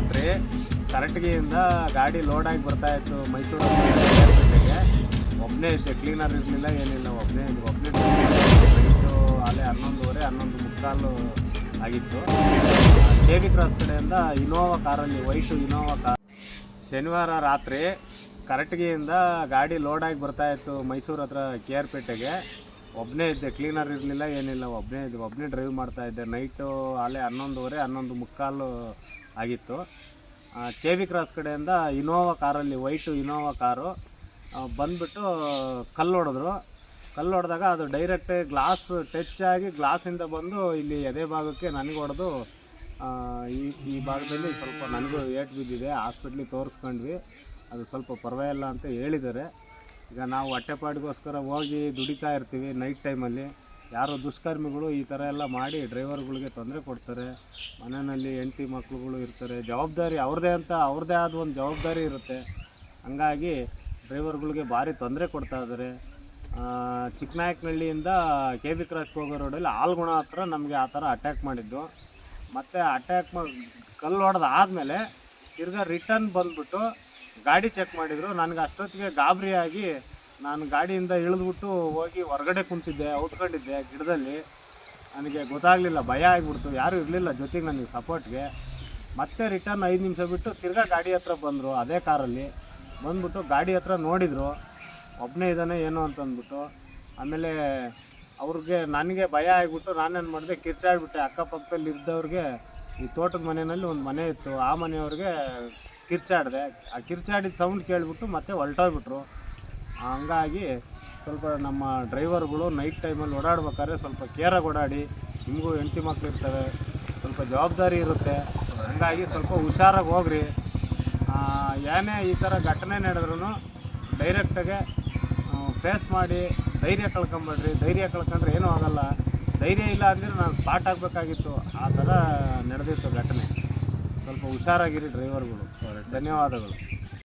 ರಾತ್ರಿ ಕರಟಗಿಯಿಂದ ಗಾಡಿ ಲೋಡಾಗಿ ಬರ್ತಾ ಇತ್ತು ಮೈಸೂರು ಒಬ್ಬನೇ ಇದ್ದೆ ಕ್ಲೀನರ್ ಇರಲಿಲ್ಲ, ಏನಿಲ್ಲ ಒಬ್ಬನೇ ಇದ್ದೆ ಒಬ್ಬನೇ ನೈಟು ಅಲ್ಲೇ ಹನ್ನೊಂದುವರೆ, ಹನ್ನೊಂದು ಮುಕ್ಕಾಲು ಆಗಿತ್ತು. ಕೆ ವಿ ಕ್ರಾಸ್ ಕಡೆಯಿಂದ ಇನೋವಾ ಕಾರಲ್ಲಿ ವೈಟು ಇನೋವಾ ಕಾರ್ ಶನಿವಾರ ರಾತ್ರಿ ಕರೆಕ್ಟ್ಗೆಯಿಂದ ಗಾಡಿ ಲೋಡಾಗಿ ಬರ್ತಾ ಇತ್ತು ಮೈಸೂರು ಹತ್ರ ಕೆ ಆರ್ ಪೇಟೆಗೆ. ಒಬ್ಬನೇ ಇದ್ದೆ ಕ್ಲೀನರ್ ಇರಲಿಲ್ಲ, ಏನಿಲ್ಲ ಒಬ್ಬನೇ ಇದ್ದೆ ಒಬ್ಬನೇ ಡ್ರೈವ್ ಮಾಡ್ತಾ ಇದ್ದೆ. ನೈಟು ಅಲ್ಲೇ ಹನ್ನೊಂದುವರೆ, ಹನ್ನೊಂದು ಮುಕ್ಕಾಲು ಆಗಿತ್ತು. ಕೆ ವಿ ಕ್ರಾಸ್ ಕಡೆಯಿಂದ ಇನೋವಾ ಕಾರಲ್ಲಿ ವೈಟು ಇನೋವಾ ಕಾರು ಬಂದುಬಿಟ್ಟು ಕಲ್ಲು ಹೊಡೆದ್ರು. ಕಲ್ಲು ಹೊಡೆದಾಗ ಅದು ಡೈರೆಕ್ಟ್ ಗ್ಲಾಸ್ ಟಚ್ ಆಗಿ ಗ್ಲಾಸಿಂದ ಬಂದು ಇಲ್ಲಿ ಎದೆ ಭಾಗಕ್ಕೆ ನನಗೆ ಹೊಡೆದು ಈ ಈ ಭಾಗದಲ್ಲಿ ಸ್ವಲ್ಪ ನನಗೂ ಏಟ್ ಬಿದ್ದಿದೆ. ಹಾಸ್ಪಿಟ್ಲಿಗೆ ತೋರಿಸ್ಕೊಂಡ್ವಿ. ಅದು ಸ್ವಲ್ಪ ಪರವಾಗಿಲ್ಲ ಅಂತ ಹೇಳಿದ್ದಾರೆ. ಈಗ ನಾವು ಹೊಟ್ಟೆಪಾಡಿಗೋಸ್ಕರ ಹೋಗಿ ದುಡಿತಾ ಇರ್ತೀವಿ ನೈಟ್ ಟೈಮಲ್ಲಿ ಯಾರೋ ದುಷ್ಕರ್ಮಿಗಳು ಈ ಥರ ಎಲ್ಲ ಮಾಡಿ ಡ್ರೈವರ್ಗಳಿಗೆ ತೊಂದರೆ ಕೊಡ್ತಾರೆ. ಮನೆಯಲ್ಲಿ ಹೆಂಡತಿ ಮಕ್ಕಳುಗಳು ಇರ್ತಾರೆ. ಜವಾಬ್ದಾರಿ ಅವ್ರದ್ದೇ ಅಂತ ಅವ್ರದ್ದೇ ಆದ ಒಂದು ಜವಾಬ್ದಾರಿ ಇರುತ್ತೆ. ಹಂಗಾಗಿ ಡ್ರೈವರ್ಗಳಿಗೆ ಭಾರಿ ತೊಂದರೆ ಕೊಡ್ತಾ ಇದ್ದಾರೆ. ಚಿಕ್ಕನಾಯಕನಹಳ್ಳಿಯಿಂದ ಕೆ ಬಿ ಕ್ರಾಸ್ಗೆ ಹೋಗೋ ರೋಡಲ್ಲಿ ಆಲ್ಗುಣ ಹತ್ರ ನಮಗೆ ಆ ಥರ ಅಟ್ಯಾಕ್ ಮಾಡಿದ್ದು. ಮತ್ತು ಅಟ್ಯಾಕ್ ಮಾಡಿ ಕಲ್ಲು ಹೊಡೆದು ಆದಮೇಲೆ ತಿರ್ಗಾ ರಿಟರ್ನ್ ಬಂದುಬಿಟ್ಟು ಗಾಡಿ ಚೆಕ್ ಮಾಡಿದರು. ನನಗೆ ಅಷ್ಟೊತ್ತಿಗೆ ಗಾಬರಿಯಾಗಿ ನಾನು ಗಾಡಿಯಿಂದ ಇಳಿದ್ಬಿಟ್ಟು ಹೋಗಿ ಹೊರಗಡೆ ಕುಂತಿದ್ದೆ ಔತ್ಕೊಂಡಿದ್ದೆ ಗಿಡದಲ್ಲಿ. ನನಗೆ ಗೊತ್ತಾಗಲಿಲ್ಲ, ಭಯ ಆಗಿಬಿಡ್ತು. ಯಾರೂ ಇರಲಿಲ್ಲ ಜೊತೆಗೆ ನನಗೆ ಸಪೋರ್ಟ್ಗೆ. ಮತ್ತೆ ರಿಟರ್ನ್ ಐದು ನಿಮಿಷ ಬಿಟ್ಟು ತಿರ್ಗಾ ಗಾಡಿ ಹತ್ರ ಬಂದರು, ಅದೇ ಕಾರಲ್ಲಿ. ಬಂದ್ಬಿಟ್ಟು ಗಾಡಿ ಹತ್ರ ನೋಡಿದರು. ಒಬ್ಬನೇ ಇದ್ದಾನೆ, ಏನೋ ಅಂತ ಅಂದ್ಬಿಟ್ಟು ಆಮೇಲೆ ಅವ್ರಿಗೆ ನನಗೆ ಭಯ ಆಗಿಬಿಟ್ಟು ನಾನೇನು ಮಾಡಿದೆ, ಕಿರ್ಚಾಡ್ಬಿಟ್ಟೆ. ಅಕ್ಕಪಕ್ಕದಲ್ಲಿ ಇದ್ದವ್ರಿಗೆ ಈ ತೋಟದ ಮನೆಯಲ್ಲಿ ಒಂದು ಮನೆ ಇತ್ತು. ಆ ಮನೆಯವ್ರಿಗೆ ಕಿರ್ಚಾಡಿದೆ. ಆ ಕಿರ್ಚಾಡಿದ ಸೌಂಡ್ ಕೇಳಿಬಿಟ್ಟು ಮತ್ತೆ ಹೊಲ್ಟೋಗ್ಬಿಟ್ರು ಹಂಗಾಗಿ ಸ್ವಲ್ಪ ನಮ್ಮ ಡ್ರೈವರ್ಗಳು ನೈಟ್ ಟೈಮಲ್ಲಿ ಓಡಾಡ್ಬೇಕಾದ್ರೆ ಸ್ವಲ್ಪ ಕೇರಾಗಿ ಓಡಾಡಿ ನಿಮಗೂ ಹೆಂಡತಿ ಮಕ್ಳು ಇರ್ತವೆ ಸ್ವಲ್ಪ ಜವಾಬ್ದಾರಿ ಇರುತ್ತೆ. ಹಂಗಾಗಿ ಸ್ವಲ್ಪ ಹುಷಾರಾಗಿ ಹೋಗ್ರಿ. ಏನೇ ಈ ಥರ ಘಟನೆ ನಡೆದ್ರೂ ಡೈರೆಕ್ಟಾಗೆ ಫೇಸ್ ಮಾಡಿ ಧೈರ್ಯ ಕಳ್ಕೊಂಬೇಡ್ರಿ. ಧೈರ್ಯ ಕಳ್ಕೊಂಡ್ರೆ ಏನೂ ಆಗೋಲ್ಲ. ಧೈರ್ಯ ಇಲ್ಲ ಅಂದರೆ ನಾನು ಸ್ಪಾಟ್ ಆಗಬೇಕಾಗಿತ್ತು ಆ ಥರ ನಡೆದಿತ್ತು ಘಟನೆ. ಸ್ವಲ್ಪ ಹುಷಾರಾಗಿರಿ ಡ್ರೈವರ್ಗಳು. ಧನ್ಯವಾದಗಳು.